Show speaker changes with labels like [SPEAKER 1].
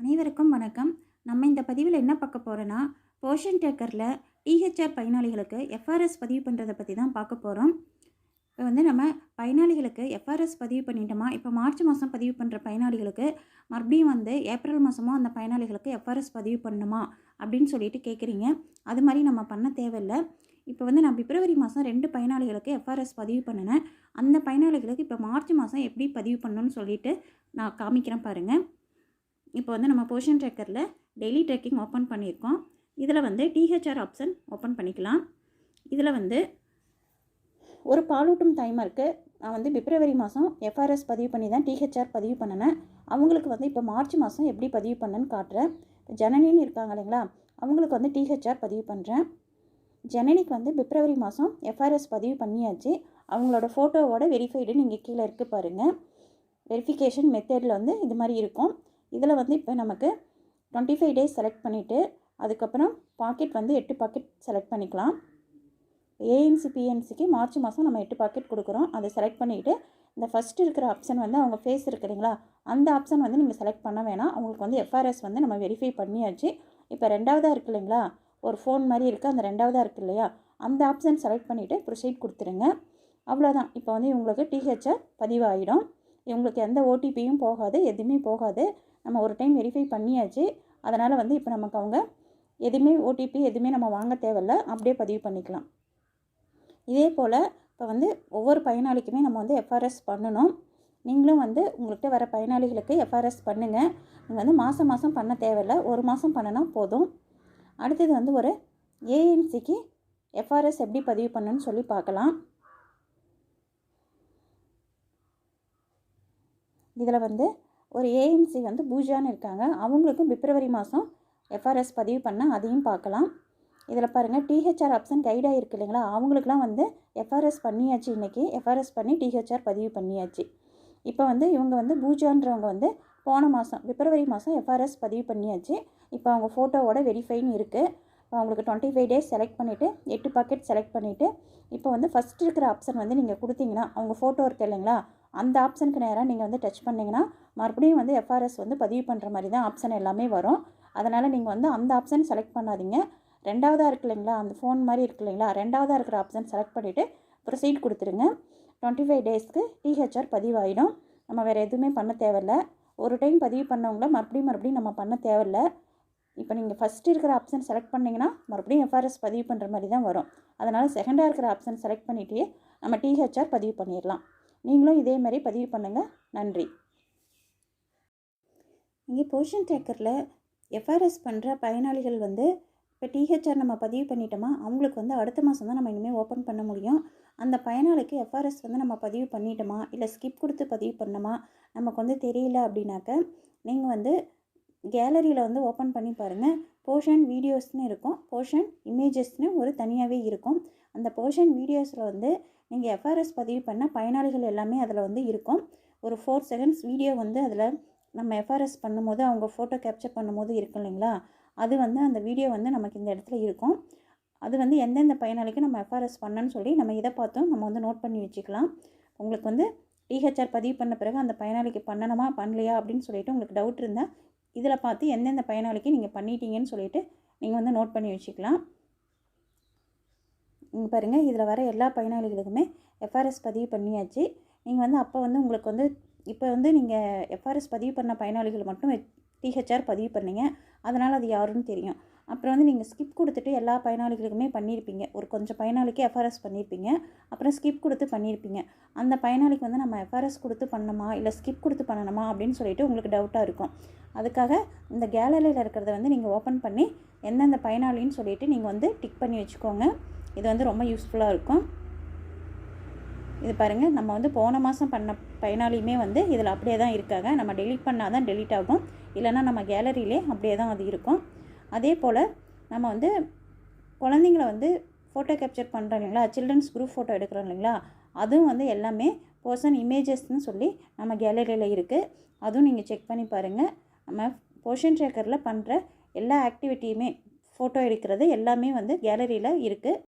[SPEAKER 1] அனைவருக்கும் வணக்கம். நம்ம இந்த பதிவில் என்ன பார்க்க போகிறோன்னா போர்ஷன் டேக்கரில் டிஹெச்ஆர் பயனாளிகளுக்கு எஃப்ஆர்எஸ் பதிவு பண்ணுறதை பற்றி தான் பார்க்க போகிறோம் இப்போ வந்து நம்ம பயனாளிகளுக்கு எஃப்ஆர்எஸ் பதிவு பண்ணிட்டோமா? இப்போ மார்ச் மாதம் பதிவு பண்ணுற பயனாளிகளுக்கு மறுபடியும் வந்து ஏப்ரல் மாதமும் அந்த பயனாளிகளுக்கு எஃப்ஆர்எஸ் பதிவு பண்ணணுமா? அப்படின்னு சொல்லிட்டு கேட்குறீங்க அது மாதிரி நம்ம பண்ண தேவையில்லை. இப்போ வந்து நான் பிப்ரவரி மாதம் ரெண்டு பயனாளிகளுக்கு எஃப்ஆர்எஸ் பதிவு பண்ணினேன். அந்த பயனாளிகளுக்கு இப்போ மார்ச் மாதம் எப்படி பதிவு பண்ணணும்னு சொல்லிட்டு நான் காமிக்கிறேன் பாருங்கள் இப்போ வந்து நம்ம போர்ஷன் ட்ரெக்கரில் டெய்லி ட்ரெக்கிங் ஓப்பன் பண்ணியிருக்கோம். இதில் வந்து டிஹெச்ஆர் ஆப்ஷன் ஓப்பன் பண்ணிக்கலாம். இதில் வந்து ஒரு பாலூட்டும் டைமருக்கு நான் வந்து பிப்ரவரி மாதம் எஃப்ஆர்எஸ் பதிவு பண்ணி தான் டிஹெச்ஆர் பதிவு பண்ணினேன். அவங்களுக்கு வந்து இப்போ மார்ச் மாதம் எப்படி பதிவு பண்ணேன்னு காட்டுறேன். இப்போ ஜனனின்னு இருக்காங்க இல்லைங்களா அவங்களுக்கு வந்து டிஹெச்ஆர் பதிவு பண்ணுறேன் ஜனனிக்கு வந்து பிப்ரவரி மாதம் எஃப்ஆர்எஸ் பதிவு பண்ணியாச்சு. அவங்களோட ஃபோட்டோவோட வெரிஃபைடுன்னு நீங்கள் கீழே இருக்குது பாருங்கள் வெரிஃபிகேஷன் மெத்தடில் வந்து இது மாதிரி இருக்கும். இதில் வந்து இப்போ நமக்கு டுவெண்ட்டி ஃபைவ் டேஸ் செலக்ட் பண்ணிவிட்டு அதுக்கப்புறம் பாக்கெட் வந்து எட்டு பாக்கெட் செலக்ட் பண்ணிக்கலாம். ஏஎன்சி பிஎன்சிக்கு மார்ச் மாதம் நம்ம எட்டு பாக்கெட் கொடுக்குறோம். அதை செலக்ட் பண்ணிவிட்டு இந்த ஃபஸ்ட்டு இருக்கிற ஆப்ஷன் வந்து அவங்க ஃபேஸ் இருக்குதுங்களா அந்த ஆப்ஷன் வந்து நீங்கள் செலக்ட் பண்ண வேணாம். அவங்களுக்கு வந்து எஃப்ஆர்எஸ் வந்து நம்ம வெரிஃபை பண்ணியாச்சு. இப்போ ரெண்டாவதாக இருக்குது இல்லைங்களா? ஒரு ஃபோன் மாதிரி இருக்குது அந்த ரெண்டாவதாக இருக்குது இல்லையா? அந்த ஆப்ஷன் செலக்ட் பண்ணிவிட்டு ப்ரொசீட் கொடுத்துருங்க. அவ்வளோதான் இப்போ வந்து இவங்களுக்கு டிஹெச்ஆர் பதிவாகிடும் இவங்களுக்கு எந்த ஓடிபியும் போகாது. எதுவுமே போகாது. நம்ம ஒரு டைம் வெரிஃபை பண்ணியாச்சு. அதனால் வந்து இப்போ நமக்கு அவங்க எதுவுமே ஓடிபி எதுவுமே நம்ம வாங்க தேவையில்ல. அப்படியே பதிவு பண்ணிக்கலாம். இதே போல் இப்போ வந்து ஒவ்வொரு பயனாளிக்குமே நம்ம வந்து எஃப்ஆர்எஸ் பண்ணணும். நீங்களும் வந்து உங்கள்கிட்ட வர பயனாளிகளுக்கு எஃப்ஆர்எஸ் பண்ணுங்கள் நீங்கள் வந்து மாதம் மாதம் பண்ண தேவையில்ல. ஒரு மாதம் பண்ணினா போதும். அடுத்தது வந்து ஒரு ஏஎன்சிக்கு எஃப்ஆர்எஸ் எப்படி பதிவு பண்ணுன்னு சொல்லி பார்க்கலாம். இதில் வந்து ஒரு ஏஎன்சி வந்து பூஜான்னு இருக்காங்க. அவங்களுக்கும் பிப்ரவரி மாதம் எஃப்ஆர்எஸ் பதிவு பண்ணால் அதையும் பார்க்கலாம். இதில் பாருங்கள் டிஹெச்ஆர் ஆப்ஷன் கைடாக இருக்கு இல்லைங்களா? அவங்களுக்குலாம் வந்து எஃப்ஆர்எஸ் பண்ணியாச்சு இன்றைக்கி எஃப்ஆர்எஸ் பண்ணி டிஹெச்ஆர் பதிவு பண்ணியாச்சு. இப்போ வந்து இவங்க வந்து பூஜான்றவங்க வந்து போன மாதம் பிப்ரவரி மாதம் எஃப்ஆர்எஸ் பதிவு பண்ணியாச்சு. இப்போ அவங்க ஃபோட்டோவோட வெரிஃபைன்னு இருக்குது இப்போ அவங்களுக்கு டுவெண்ட்டி ஃபைவ் டேஸ் செலக்ட் பண்ணிவிட்டு எட்டு பாக்கெட் செலக்ட் பண்ணிவிட்டு இப்போ வந்து ஃபஸ்ட் இருக்கிற ஆப்ஷன் வந்து நீங்கள் கொடுத்தீங்கன்னா அவங்க ஃபோட்டோ இருக்குது இல்லைங்களா? அந்த ஆப்ஷனுக்கு நேராக நீங்கள் வந்து டச் பண்ணிங்கன்னா மறுபடியும் வந்து எஃப்ஆர்எஸ் வந்து பதிவு பண்ணுற மாதிரி தான் ஆப்ஷன் எல்லாமே வரும். அதனால் நீங்கள் வந்து அந்த ஆப்ஷன் செலக்ட் பண்ணாதீங்க. ரெண்டாவதாக இருக்கு இல்லைங்களா? அந்த ஃபோன் மாதிரி இருக்கு இல்லைங்களா? ரெண்டாவதாக இருக்கிற ஆப்ஷன் செலக்ட் பண்ணிவிட்டு ப்ரொசீட் கொடுத்துருங்க. டுவெண்ட்டி ஃபைவ் டேஸ்க்கு டிஹெச்ஆர் பதிவாகிடும் நம்ம வேறு எதுவுமே பண்ண தேவையில்ல. ஒரு டைம் பதிவு பண்ணவங்கள மறுபடியும் மறுபடியும் நம்ம பண்ண தேவையில்ல. இப்போ நீங்கள் ஃபஸ்ட்டு இருக்கிற ஆப்ஷன் செலக்ட் பண்ணிங்கன்னா மறுபடியும் எஃப்ஆர்எஸ் பதிவு பண்ணுற மாதிரி தான் வரும். அதனால் செகண்டாக இருக்கிற ஆப்ஷன் செலக்ட் பண்ணிவிட்டு நம்ம டிஹெச்ஆர் பதிவு பண்ணிடலாம். நீங்களும் இதே மாதிரி பதிவு பண்ணுங்கள் நன்றி. இங்கே போர்ஷன் டேக்கரில் எஃப்ஆர்எஸ் பண்ணுற பயனாளிகள் வந்து இப்போ டிஹெச்ஆர் நம்ம பதிவு பண்ணிட்டோமா அவங்களுக்கு வந்து அடுத்த மாதம் தான் நம்ம இனிமேல் ஓப்பன் பண்ண முடியும். அந்த பயனாளிக்கு எஃப்ஆர்எஸ் வந்து நம்ம பதிவு பண்ணிட்டோமா இல்லை ஸ்கிப் கொடுத்து பதிவு பண்ணோமா நமக்கு வந்து தெரியல அப்படின்னாக்க நீங்கள் வந்து கேலரியில் வந்து ஓப்பன் பண்ணி பாருங்கள் போர்ஷன் வீடியோஸ்னு இருக்கும். போர்ஷன் இமேஜஸ்னு ஒரு தனியாகவே இருக்கும். அந்த போர்ஷன் வீடியோஸில் வந்து நீங்கள் எஃப்ஆர்எஸ் பதிவு பண்ண பயனாளிகள் எல்லாமே அதில் வந்து இருக்கும். ஒரு ஃபோர் செகண்ட்ஸ் வீடியோ வந்து அதில் நம்ம எஃப்ஆர்எஸ் பண்ணும்போது அவங்க ஃபோட்டோ கேப்சர் பண்ணும்போது இருக்கும் இல்லைங்களா? அது வந்து அந்த வீடியோ வந்து நமக்கு இந்த இடத்துல இருக்கும். அது வந்து எந்தெந்த பயனாளிக்கு நம்ம எஃப்ஆர்எஸ் பண்ணணும்னு சொல்லி நம்ம இதை பார்த்தும் நம்ம வந்து நோட் பண்ணி வச்சுக்கலாம். உங்களுக்கு வந்து டிஹெச்ஆர் பதிவு பண்ண பிறகு அந்த பயனாளிக்கு பண்ணணுமா பண்ணலையா அப்படின்னு சொல்லிட்டு உங்களுக்கு டவுட் இருந்தால் இதில் பார்த்து எந்தெந்த பயனாளிக்கு நீங்கள் பண்ணிட்டீங்கன்னு சொல்லிட்டு நீங்கள் வந்து நோட் பண்ணி வச்சுக்கலாம். இங்கே பாருங்கள் இதில் வர எல்லா பயனாளிகளுக்குமே எஃப்ஆர்எஸ் பதிவு பண்ணியாச்சு. நீங்கள் வந்து அப்போ வந்து உங்களுக்கு வந்து இப்போ வந்து நீங்கள் எஃப்ஆர்எஸ் பதிவு பண்ண பயனாளிகள் மட்டும் டிஹெச்ஆர் பதிவு பண்ணீங்க. அதனால் அது யாருன்னு தெரியும். அப்புறம் வந்து நீங்கள் ஸ்கிப் கொடுத்துட்டு எல்லா பயனாளிகளுக்குமே பண்ணியிருப்பீங்க ஒரு கொஞ்சம் பயனாளிக்கு எஃப்ஆர்எஸ் பண்ணியிருப்பீங்க அப்புறம் ஸ்கிப் கொடுத்து பண்ணியிருப்பீங்க அந்த பயனாளிக்கு வந்து நம்ம எஃப்ஆர்எஸ் கொடுத்து பண்ணணுமா? இல்லை ஸ்கிப் கொடுத்து பண்ணணுமா? அப்படின்னு சொல்லிட்டு உங்களுக்கு டவுட்டாக இருக்கும். அதுக்காக இந்த கேலரியில் இருக்கிறத வந்து நீங்கள் ஓப்பன் பண்ணி எந்தெந்த பயனாளின்னு சொல்லிட்டு நீங்கள் வந்து டிக் பண்ணி வச்சுக்கோங்க. இது வந்து ரொம்ப யூஸ்ஃபுல்லாக இருக்கும். இது பாருங்கள் நம்ம வந்து போன மாதம் பண்ண பயனாளியுமே வந்து இதில் அப்படியே தான் இருக்காங்க. நம்ம டெலிட் பண்ணால் தான் டெலிட் ஆகும். இல்லைன்னா நம்ம கேலரியிலே அப்படியே தான் அது இருக்கும். அதே போல் நம்ம வந்து குழந்தைங்கள வந்து ஃபோட்டோ கேப்சர் பண்ணுறோம் இல்லைங்களா? சில்ட்ரன்ஸ் குரூப் ஃபோட்டோ எடுக்கிறோம் இல்லைங்களா? அதுவும் வந்து எல்லாமே பர்சன் இமேஜஸ்ன்னு சொல்லி நம்ம கேலரியில் இருக்குது அதுவும் நீங்கள் செக் பண்ணி பாருங்கள் நம்ம போர்ஷன் ட்ரேக்கரில் பண்ணுற எல்லா ஆக்டிவிட்டியுமே ஃபோட்டோ எடுக்கிறது எல்லாமே வந்து கேலரியில் இருக்குது